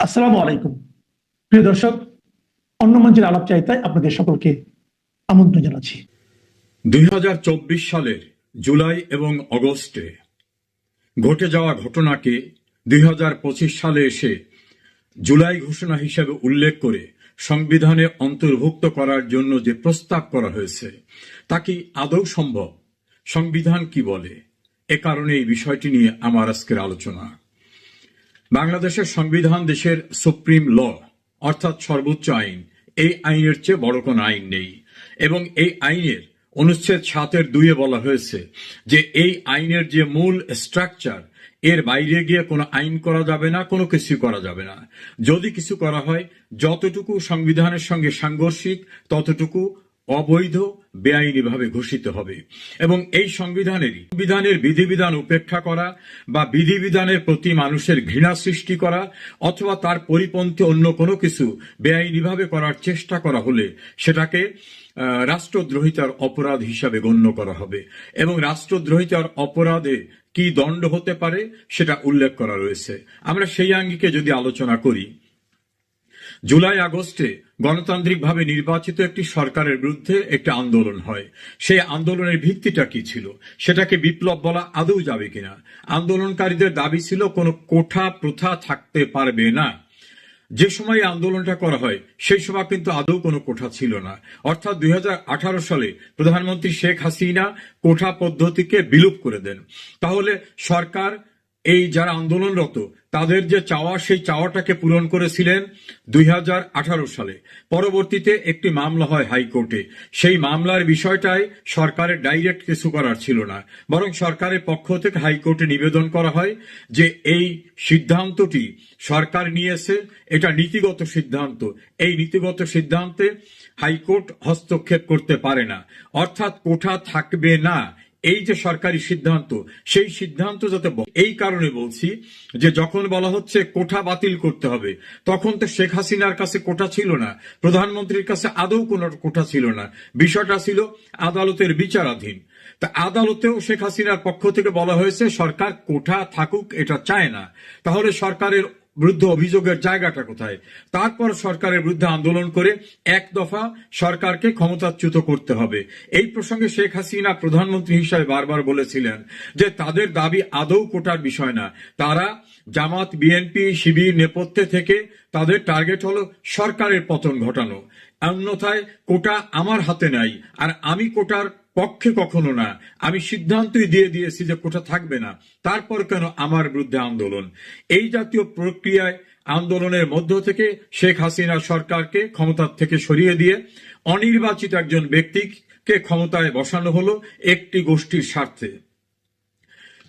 আসসালামু আলাইকুম। প্রিয় দর্শক অন্য মঞ্চের আলাপ চাইতায় আপনাদের সকলকে আমন্ত্রণ জানাচ্ছি। দুই সালের জুলাই এবং অগস্টে ঘটে যাওয়া ঘটনাকে দুই হাজার পঁচিশ সালে এসে জুলাই ঘোষণা হিসেবে উল্লেখ করে সংবিধানে অন্তর্ভুক্ত করার জন্য যে প্রস্তাব করা হয়েছে, তা কি আদৌ সম্ভব? সংবিধান কি বলে? এ কারণে এই বিষয়টি নিয়ে আমার আজকের আলোচনা। বাংলাদেশের সংবিধান দেশের সুপ্রিম ল, অর্থাৎ সর্বোচ্চ আইন। এই আইনের চেয়ে বড় কোনো আইন নেই। এবং এই আইনের অনুচ্ছেদ সাতের দুইয়ে বলা হয়েছে যে এই আইনের যে মূল স্ট্রাকচার এর বাইরে গিয়ে কোনো আইন করা যাবে না, কোনো কিছু করা যাবে না। যদি কিছু করা হয়, যতটুকু সংবিধানের সঙ্গে সাংঘর্ষিক, ততটুকু অবৈধ, বেআইনিভাবে ঘোষিত হবে। এবং এই সংবিধানেরই সংবিধানের বিধিবিধান উপেক্ষা করা বা বিধিবিধানের প্রতি মানুষের ঘৃণা সৃষ্টি করা অথবা তার পরিপন্থী অন্য কোনো কিছু বেআইনিভাবে করার চেষ্টা করা হলে সেটাকে রাষ্ট্রদ্রোহিতার অপরাধ হিসাবে গণ্য করা হবে। এবং রাষ্ট্রদ্রোহিতার অপরাধে কি দণ্ড হতে পারে সেটা উল্লেখ করা রয়েছে। আমরা সেই আঙ্গিকে যদি আলোচনা করি জুলাই আগস্টে গণতান্ত্রিকভাবে নির্বাচিত একটি সরকারের বিরুদ্ধে একটি আন্দোলন হয়। সেই আন্দোলনের ভিত্তিটা কি ছিল? সেটাকে বিপ্লব বলা আদৌ যাবে কিনা? আন্দোলনকারীদের দাবি ছিল, কোনো কোঠা প্রথা থাকতে পারবে না। যে সময় আন্দোলনটা করা হয়, সেই সময় কিন্তু আদৌ কোনো কোঠা ছিল না। অর্থাৎ দুই হাজার আঠারো সালে প্রধানমন্ত্রী শেখ হাসিনা কোঠা পদ্ধতিকে বিলুপ করে দেন। তাহলে সরকার এই যারা আন্দোলনরত, তাদের যে চাওয়া, সেই চাওয়াটাকে পূরণ করেছিলেন দুই হাজার আঠারো সালে। পরবর্তীতে একটি মামলা হয় হাইকোর্টে। সেই মামলার বিষয়টাই সরকারের ডাইরেক্ট কিছু করার ছিল না। বরং সরকারের পক্ষ থেকে হাইকোর্টে নিবেদন করা হয় যে এই সিদ্ধান্তটি সরকার নিয়েছে। এটা নীতিগত সিদ্ধান্ত। এই নীতিগত সিদ্ধান্তে হাইকোর্ট হস্তক্ষেপ করতে পারে না। অর্থাৎ কোঠা থাকবে না এই যে সরকারি সিদ্ধান্ত, সেই সিদ্ধান্ত যাতে এই কারণে বলছি যে যখন বলা হচ্ছে কোঠা বাতিল করতে হবে, তখন তো শেখ হাসিনার কাছে কোঠা ছিল না, প্রধানমন্ত্রীর কাছে আদৌ কোনো কোঠা ছিল না। বিষয়টা ছিল আদালতের বিচারাধীন। তা আদালতেও শেখ হাসিনার পক্ষ থেকে বলা হয়েছে, সরকার কোঠা থাকুক, এটা চায় না। তাহলে সরকারের বিরুদ্ধে অভিযোগের জায়গাটা কোথায়? তারপর সরকারের বিরুদ্ধে আন্দোলন করে এক দফা সরকারকে ক্ষমতাচ্যুত করতে হবে। এই প্রসঙ্গে শেখ হাসিনা প্রধানমন্ত্রী হিসাবে বারবার বলেছিলেন যে তাদের দাবি আদৌ কোটার বিষয় না। তারা জামাত, বিএনপি, শিবির নেপথ্যে থেকে তাদের টার্গেট হলো সরকারের পতন ঘটানো। অন্যথায় কোটা আমার হাতে নাই। আর আমি কোটার পক্ষে কখনো না। আমি সিদ্ধান্তই দিয়ে দিয়েছি যে কোথা থাকবে না। তারপর কেন আমার বিরুদ্ধে আন্দোলন? এই জাতীয় প্রক্রিয়ায় আন্দোলনের মধ্য থেকে শেখ হাসিনা সরকারকে ক্ষমতার থেকে সরিয়ে দিয়ে অনির্বাচিত একজন ব্যক্তিকে ক্ষমতায় বসানো হলো একটি গোষ্ঠীর স্বার্থে।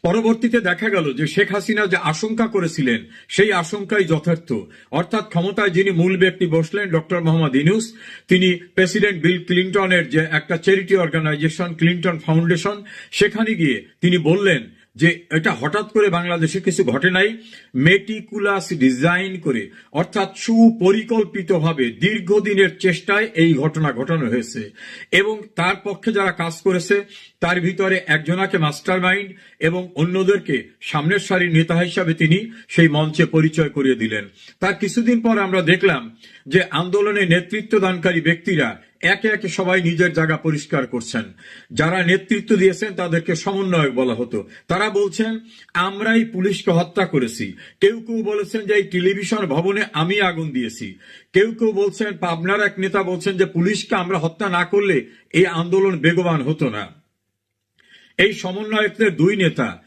পরবর্তীতে দেখা গেল যে শেখ হাসিনা যে আশঙ্কা করেছিলেন, সেই আশঙ্কাই যথার্থ। অর্থাৎ ক্ষমতায় যিনি মূল ব্যক্তি বসলেন, ডক্টর মোহাম্মদ ইনুস তিনি প্রেসিডেন্ট বিল ক্লিন্টনের যে একটা চ্যারিটি অর্গানাইজেশন ক্লিন্টন ফাউন্ডেশন সেখানে গিয়ে তিনি বললেন যে এটা হঠাৎ করে বাংলাদেশে কিছু ঘটে নাই মেটিকুলাস ডিজাইন করে, অর্থাৎ সুপরিকল্পিতভাবে দীর্ঘদিনের চেষ্টায় এই ঘটনা ঘটানো হয়েছে। এবং তার পক্ষে যারা কাজ করেছে, তার ভিতরে একজনাকে মাস্টার মাইন্ড এবং অন্যদেরকে সামনের সারির নেতা হিসাবে তিনি সেই মঞ্চে পরিচয় করিয়ে দিলেন। তার কিছুদিন পর আমরা দেখলাম যে আন্দোলনে নেতৃত্ব দানকারী ব্যক্তিরা একে একে সবাই নিজের জায়গা পরিষ্কার করছেন। যারা নেতৃত্ব দিয়েছেন, তাদেরকে সমন্বয়ক বলা হতো। তারা বলছেন, আমরাই পুলিশকে হত্যা করেছি। কেউ কেউ বলেছেন যে এই টেলিভিশন ভবনে আমি আগুন দিয়েছি। কেউ কেউ বলছেন, পাবনার এক নেতা বলছেন যে পুলিশকে আমরা হত্যা না করলে এই আন্দোলন বেগবান হতো না। এই সমন্বয়কদের দুই নেতা,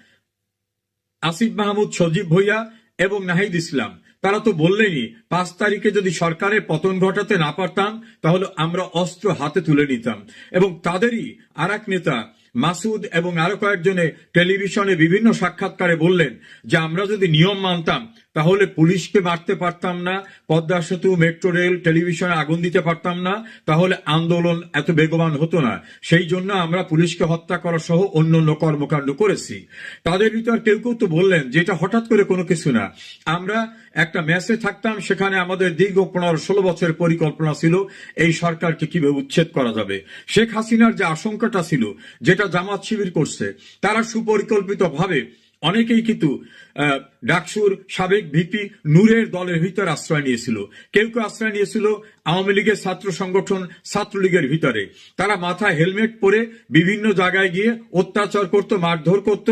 আসিফ মাহমুদ, সজীব ভইয়া এবং নাহিদ ইসলাম। তারা তো বললেনই, পাঁচ তারিখে যদি সরকারের পতন ঘটাতে না পারতাম, তাহলে আমরা অস্ত্র হাতে তুলে নিতাম। এবং তাদেরই আর নেতা, মাসুদ এবং আরও কয়েকজনে টেলিভিশনে বিভিন্ন সাক্ষাৎকারে বললেন যে আমরা যদি নিয়ম মানতাম তাহলে পুলিশকে মারতে পারতাম না, পদ্মা সেতু, মেট্রো রেল, টেলিভিশনে আগুন দিতে পারতাম না, তাহলে আন্দোলন এত বেগবান হতো না। সেই জন্য আমরা পুলিশকে হত্যা করা সহ অন্য অন্য কর্মকাণ্ড করেছি। তাদের ভিতর কেউ কেউ তো বললেন যে এটা হঠাৎ করে কোনো কিছু না। আমরা একটা ম্যাচে থাকতাম, সেখানে আমাদের দীর্ঘ পনেরো ষোলো বছরের পরিকল্পনা ছিল, এই সরকারকে কীভাবে উচ্ছেদ করা যাবে। শেখ হাসিনার যে আশঙ্কাটা ছিল, যেটা জামাত শিবির করছে, তারা সুপরিকল্পিত ভাবে অনেকেই কিন্তু ডাকসুর সাবেক ভিপি নূরের দলের ভিতরে আশ্রয় নিয়েছিল। কেউ কেউ আশ্রয় নিয়েছিল আওয়ামী লীগের ছাত্র সংগঠন ছাত্রলীগের ভিতরে। তারা মাথায় হেলমেট পরে বিভিন্ন জায়গায় গিয়ে অত্যাচার করত, মারধর করত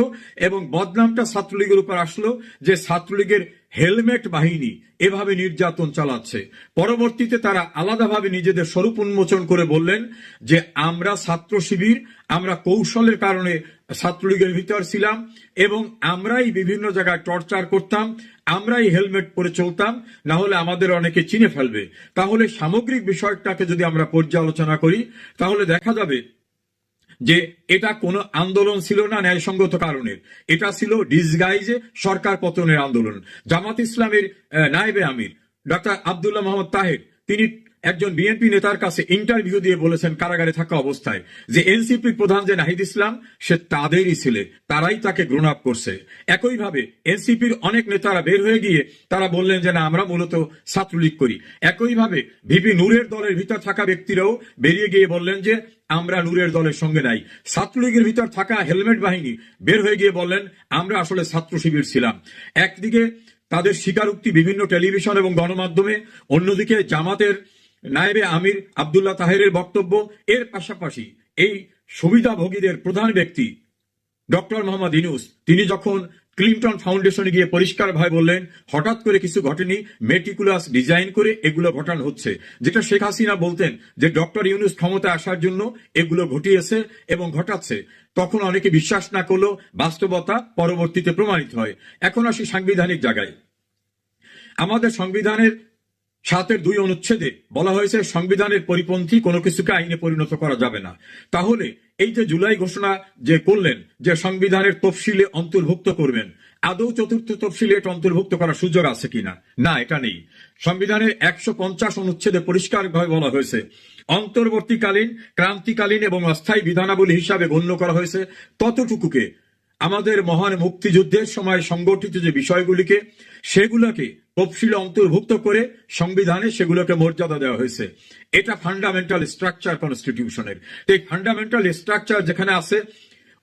এবং বদনামটা ছাত্রলীগের উপর আসলো যে ছাত্রলীগের হেলমেট বাহিনী এভাবে নির্যাতন চালাচ্ছে। পরবর্তীতে তারা আলাদাভাবে নিজেদের স্বরূপ উন্মোচন করে বললেন যে, আমরা ছাত্র শিবির, আমরা কৌশলের কারণে ছাত্রলীগের ভিতর ছিলাম এবং আমরাই বিভিন্ন জায়গায় টর্চার করতাম, আমরাই হেলমেট পরে চলতাম, না হলে আমাদের অনেকে চিনে ফেলবে। তাহলে সামগ্রিক বিষয়টাকে যদি আমরা পর্যালোচনা করি, তাহলে দেখা যাবে যে এটা কোনো আন্দোলন ছিল না ন্যায়সঙ্গত কারণের। এটা ছিল ডিসগাইজে সরকার পতনের আন্দোলন। জামাত ইসলামের নায়েবে আমির, ডক্টর আবদুল্লাহ মোহাম্মদ তাহের, তিনি একজন বিএনপি নেতার কাছে ইন্টারভিউ দিয়ে বলেছেন কারাগারে থাকা অবস্থায় যে এনসিপির প্রধান যে নাহিদ ইসলাম, সে তাদেরই ছেলে। তারাই তাকে গ্রহণ আপ করছে। একইভাবে এনসিপির অনেক নেতারা বের হয়ে গিয়ে তারা বললেন যে, না, আমরা মূলত ছাত্রলীগ করি। একইভাবে ভিপি নূরের দলের ভিতর থাকা ব্যক্তিরাও বেরিয়ে গিয়ে বললেন যে, আমরা নূরের দলের সঙ্গে নাই। ছাত্রলীগের ভিতর থাকা হেলমেট বাহিনী বের হয়ে গিয়ে বললেন, আমরা আসলে ছাত্র শিবির ছিলাম। একদিকে তাদের স্বীকারোক্তি বিভিন্ন টেলিভিশন এবং গণমাধ্যমে, অন্যদিকে জামাতের নায়েবে আমির আব্দুল্লাহ তাহেরের বক্তব্য। এর পাশাপাশি এই সুবিধাভোগীদের প্রধান ব্যক্তি ডক্টর মোহাম্মদ ইনুস তিনি যখন ক্লিন্টন ফাউন্ডেশনে গিয়ে পরিষ্কার ভাই বললেন, হঠাৎ করে কিছু ঘটেনি, মেটিকুলাস ডিজাইন করে এগুলো ঘটানো হচ্ছে। যেটা শেখ হাসিনা বলতেন যে, ডক্টর ইউনুস ক্ষমতায় আসার জন্য এগুলো ঘটিয়েছে এবং ঘটাচ্ছে। তখন অনেকে বিশ্বাস না করলেও বাস্তবতা পরবর্তীতে প্রমাণিত হয়। এখন আসি সাংবিধানিক জায়গায়। আমাদের সংবিধানের সাতের দুই অনুচ্ছেদে বলা হয়েছে, সংবিধানের পরিপন্থী কোনো কিছুকে আইনে পরিণত করা যাবে না। তাহলে এই যে জুলাই ঘোষণা যে করলেন, যে সংবিধানের তফসিলে অন্তর্ভুক্ত করবেন, আদৌ চতুর্থ তফসিলে এটা অন্তর্ভুক্ত করার সুযোগ আছে কিনা? না, এটা নেই। সংবিধানের একশো পঞ্চাশ অনুচ্ছেদে পরিষ্কারভাবে বলা হয়েছে, অন্তর্বর্তীকালীন, ক্রান্তিকালীন এবং অস্থায়ী বিধানাবলী হিসাবে গণ্য করা হয়েছে। ততটুকুকে আমাদের মহান মুক্তিযুদ্ধের সময় সংগঠিত যে বিষয়গুলিকে, সেগুলোকে তফসিলে অন্তর্ভুক্ত করে সংবিধানে সেগুলোকে মর্যাদা দেওয়া হয়েছে। এটা ফান্ডামেন্টাল স্ট্রাকচার কনস্টিটিউশনের এই ফান্ডামেন্টাল স্ট্রাকচার যেখানে আছে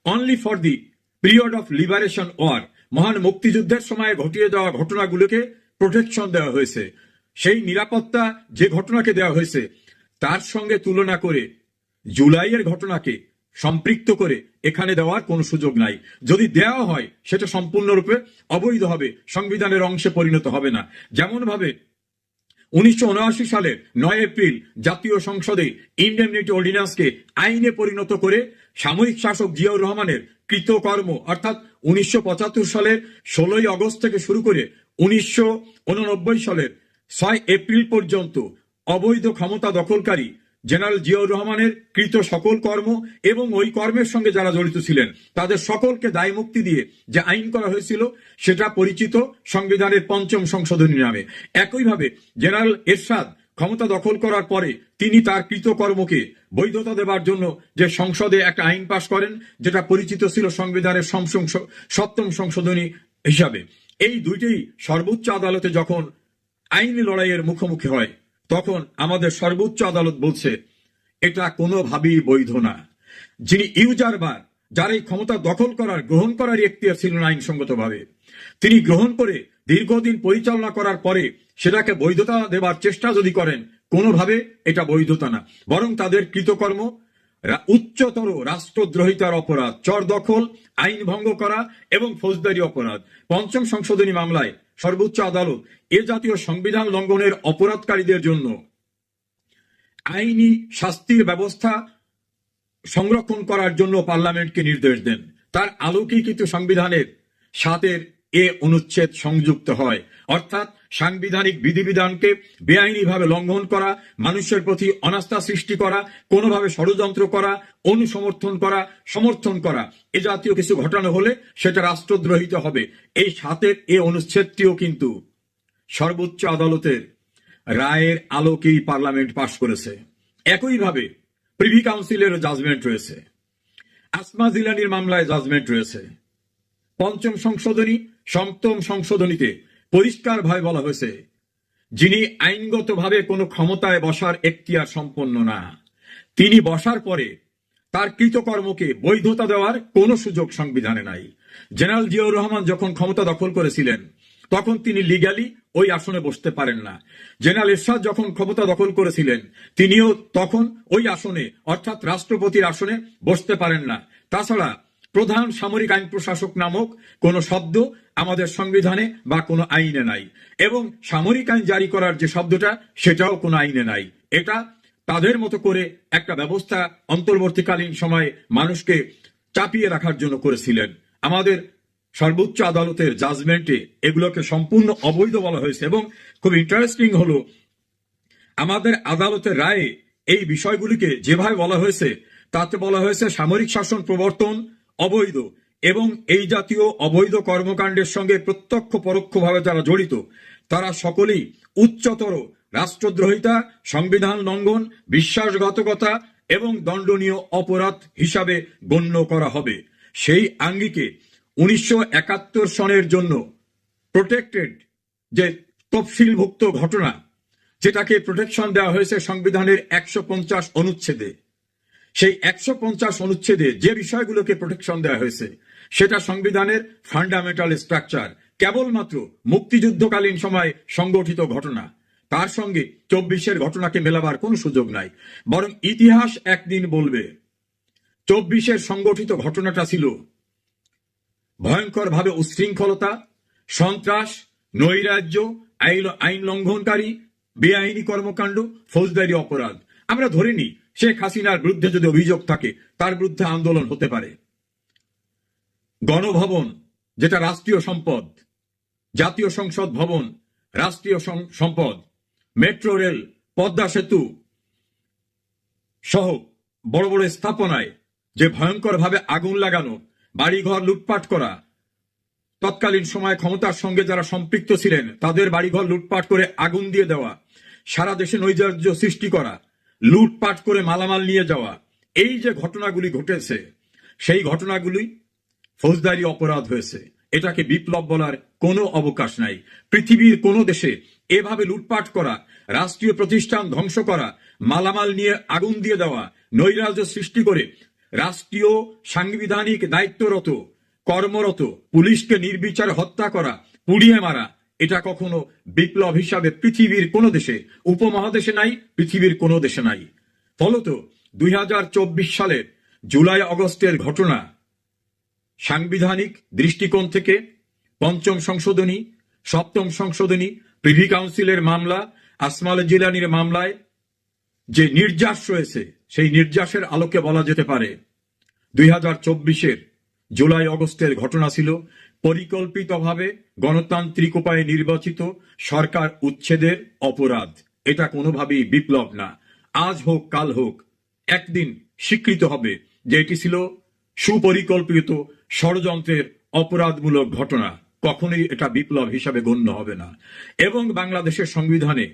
only for the period of liberation war মহান মুক্তিযুদ্ধের সময় ঘটিয়ে যাওয়া ঘটনাগুলোকে প্রোটেকশন দেওয়া হয়েছে। সেই নিরাপত্তা যে ঘটনাকে দেওয়া হয়েছে, তার সঙ্গে তুলনা করে জুলাইয়ের ঘটনাকে সম্পৃক্ত করে এখানে দেওয়ার কোনো সুযোগ নাই। যদি দেওয়া হয়, সেটা সম্পূর্ণরূপে অবৈধ হবে, সংবিধানের অংশে পরিণত হবে না। যেমনভাবে উনিশশো সালের নয় এপ্রিল জাতীয় সংসদে ইন্ডেমনিটি অর্ডিন্যান্সকে আইনে পরিণত করে সামরিক শাসক জিয়াউর রহমানের কৃতকর্ম, অর্থাৎ উনিশশো পঁচাত্তর সালের ষোলোই আগস্ট থেকে শুরু করে উনিশশো উননব্বই সালের ছয় এপ্রিল পর্যন্ত অবৈধ ক্ষমতা দখলকারী জেনারেল জিয়াউর রহমানের কৃত সকল কর্ম এবং ওই কর্মের সঙ্গে যারা জড়িত ছিলেন, তাদের সকলকে দায় মুক্তি দিয়ে যে আইন করা হয়েছিল, সেটা পরিচিত সংবিধানের পঞ্চম সংশোধনী নামে। একইভাবে জেনারেল এরশাদ ক্ষমতা দখল করার পরে তিনি তার কৃতকর্মকে বৈধতা দেবার জন্য যে সংসদে একটা আইন পাশ করেন, যেটা পরিচিত ছিল সংবিধানের সপ্তম সংশোধনী হিসাবে। এই দুইটি সর্বোচ্চ আদালতে যখন আইনি লড়াইয়ের মুখোমুখি হয় তখন আমাদের সর্বোচ্চ আদালত বলছে, এটা কোনোভাবেই বৈধ না। যিনি ইউজার বার যার এই ক্ষমতা দখল করার, গ্রহণ করার এখতিয়ার ছিল না আইনসঙ্গতভাবে, তিনি গ্রহণ করে দীর্ঘদিন পরিচালনা করার পরে সেটাকে বৈধতা দেবার চেষ্টা যদি করেন, কোনোভাবে এটা বৈধতা না, বরং তাদের কৃতকর্ম উচ্চতর রাষ্ট্রদ্রোহিতার অপরাধ, চর দখল, আইন ভঙ্গ করা এবং ফৌজদারি অপরাধ। পঞ্চম সংশোধনী মামলায় সর্বোচ্চ আদালত এ জাতীয় সংবিধান লঙ্ঘনের অপরাধকারীদের জন্য আইনি শাস্তির ব্যবস্থা সংরক্ষণ করার জন্য পার্লামেন্টকে নির্দেশ দেন। তার আলোকেই কিন্তু সংবিধানের সাতের এ অনুচ্ছেদ সংযুক্ত হয়। অর্থাৎ সাংবিধানিক বিধিবিধানকে বেআইনিভাবে লঙ্ঘন করা, মানুষের প্রতি অনাস্থা সৃষ্টি করা, কোনোভাবে ষড়যন্ত্র করা, অনুসমর্থন করা, সমর্থন করা, এ জাতীয় কিছু ঘটানো হলে সেটা রাষ্ট্রদ্রোহিত হবে। এই সাতের এ অনুচ্ছেদটিও কিন্তু সর্বোচ্চ আদালতের রায়ের আলোকেই পার্লামেন্ট পাশ করেছে। একইভাবে প্রিভি কাউন্সিলের জাজমেন্ট রয়েছে। আসমা জিলানির মামলায় জাজমেন্ট রয়েছে। পঞ্চম সংশোধনী সপ্তম সংশোধনীতে পরিষ্কার ভাবে বলা হয়েছে, যিনি আইনগতভাবে কোনো ক্ষমতায় বসার এখতিয়ার সম্পন্ন না। তিনি বসার পরে তার কৃতকর্মকে বৈধতা দেওয়ার কোনো সুযোগ সংবিধানে নাই। জেনারেল জিয়াউর রহমান যখন ক্ষমতা দখল করেছিলেন, তখন তিনি লিগ্যালি ওই আসনে বসতে পারেন না। জেনারেল এরশাদ যখন ক্ষমতা দখল করেছিলেন, তিনিও তখন ওই আসনে, অর্থাৎ রাষ্ট্রপতির আসনে বসতে পারেন না। তাছাড়া প্রধান সামরিক আইন প্রশাসক নামক কোন শব্দ আমাদের সংবিধানে বা কোনো আইনে নাই। এবং সামরিক আইন জারি করার যে শব্দটা, সেটাও কোনো আইনে নাই। এটা তাদের মতো করে একটা ব্যবস্থা অন্তর্বর্তীকালীন সময়ে মানুষকে চাপিয়ে রাখার জন্য করেছিলেন। আমাদের সর্বোচ্চ আদালতের জাজমেন্টে এগুলোকে সম্পূর্ণ অবৈধ বলা হয়েছে এবং খুব ইন্টারেস্টিং হলো, আমাদের আদালতের রায়ে এই বিষয়গুলিকে যেভাবে বলা হয়েছে, তাতে বলা হয়েছে সামরিক শাসন প্রবর্তন অবৈধ। এবং এই জাতীয় অবৈধ কর্মকাণ্ডের সঙ্গে প্রত্যক্ষ পরোক্ষভাবে যারা জড়িত, তারা সকলেই উচ্চতর রাষ্ট্রদ্রোহিতা, সংবিধান লঙ্ঘন, বিশ্বাসঘাতকতা এবং দণ্ডনীয় অপরাধ হিসাবে গণ্য করা হবে। সেই আঙ্গিকে উনিশশো একাত্তর সনের জন্য প্রোটেক্টেড যে তফসিলভুক্ত ঘটনা, যেটাকে প্রোটেকশন দেওয়া হয়েছে সংবিধানের একশো পঞ্চাশ অনুচ্ছেদে। সেই একশো পঞ্চাশ অনুচ্ছেদে যে বিষয়গুলোকে প্রোটেকশন দেওয়া হয়েছে সেটা সংবিধানের ফান্ডামেন্টাল স্ট্রাকচার কেবলমাত্র মুক্তিযুদ্ধকালীন সময় সংগঠিত ঘটনা। তার সঙ্গে চব্বিশের ঘটনাকে মেলাবার কোনো সুযোগ নাই। বরং ইতিহাস একদিন বলবে, চব্বিশের সংগঠিত ঘটনাটা ছিল ভয়ঙ্করভাবে উচ্ছৃঙ্খলতা, সন্ত্রাস, নৈরাজ্য আইন আইন লঙ্ঘনকারী, বেআইনি কর্মকাণ্ড, ফৌজদারি অপরাধ। আমরা ধরে নিই, শেখ হাসিনার বিরুদ্ধে যদি অভিযোগ থাকে, তার বিরুদ্ধে আন্দোলন হতে পারে। গণভবন, যেটা রাষ্ট্রীয় সম্পদ, জাতীয় সংসদ ভবন, রাষ্ট্রীয় সম- সম্পদ, মেট্রো রেল, পদ্মা সেতু সহ বড় বড় স্থাপনায় যে ভয়ঙ্করভাবে আগুন লাগানো, বাড়িঘর লুটপাট করা, তৎকালীন সময় ক্ষমতার সঙ্গে যারা সম্পৃক্ত ছিলেন, তাদের বাড়িঘর লুটপাট করে আগুন দিয়ে দেওয়া, সারা দেশে নৈরাজ্য সৃষ্টি করা, লুটপাট করে মালামাল নিয়ে যাওয়া, এই যে ঘটনাগুলি ঘটেছে, সেই ঘটনাগুলি ফৌজদারি অপরাধ হয়েছে। এটাকে বিপ্লব বলার কোনো অবকাশ নাই। পৃথিবীর কোনো দেশে এভাবে লুটপাট করা, রাষ্ট্রীয় প্রতিষ্ঠান ধ্বংস করা, মালামাল নিয়ে আগুন দিয়ে দেওয়া, নৈরাজ্য সৃষ্টি করে রাষ্ট্রীয় সাংবিধানিক দায়িত্বরত, কর্মরত, পুলিশকে নির্বিচার হত্যা করা, পুড়িয়ে মারা, এটা কখনো বিপ্লব হিসাবে পৃথিবীর কোনো দেশে, উপমহাদেশে নাই, পৃথিবীর কোনো দেশে নাই। ফলত দুই হাজার চব্বিশ সালের জুলাই আগস্টের ঘটনা সাংবিধানিক দৃষ্টিকোণ থেকে পঞ্চম সংশোধনী, সপ্তম সংশোধনী, প্রিভি কাউন্সিলের মামলা, আসমাল জিলানির মামলায় যে নির্যাস রয়েছে, সেই নির্যাসের আলোকে বলা যেতে পারে। দুই হাজার চব্বিশের জুলাই অগস্টের ঘটনা ছিল পরিকল্পিতভাবে গণতান্ত্রিক উপায়ে নির্বাচিত সরকার উচ্ছেদের অপরাধ। এটা কোনোভাবেই বিপ্লব না। আজ হোক, কাল হোক, একদিন স্বীকৃত হবে যে এটি ছিল সুপরিকল্পিত ষড়যন্ত্রের অপরাধমূলক ঘটনা কখনোই এটা বিপ্লব হিসাবে গণ্য হবে না। এবং বাংলাদেশের সংবিধানে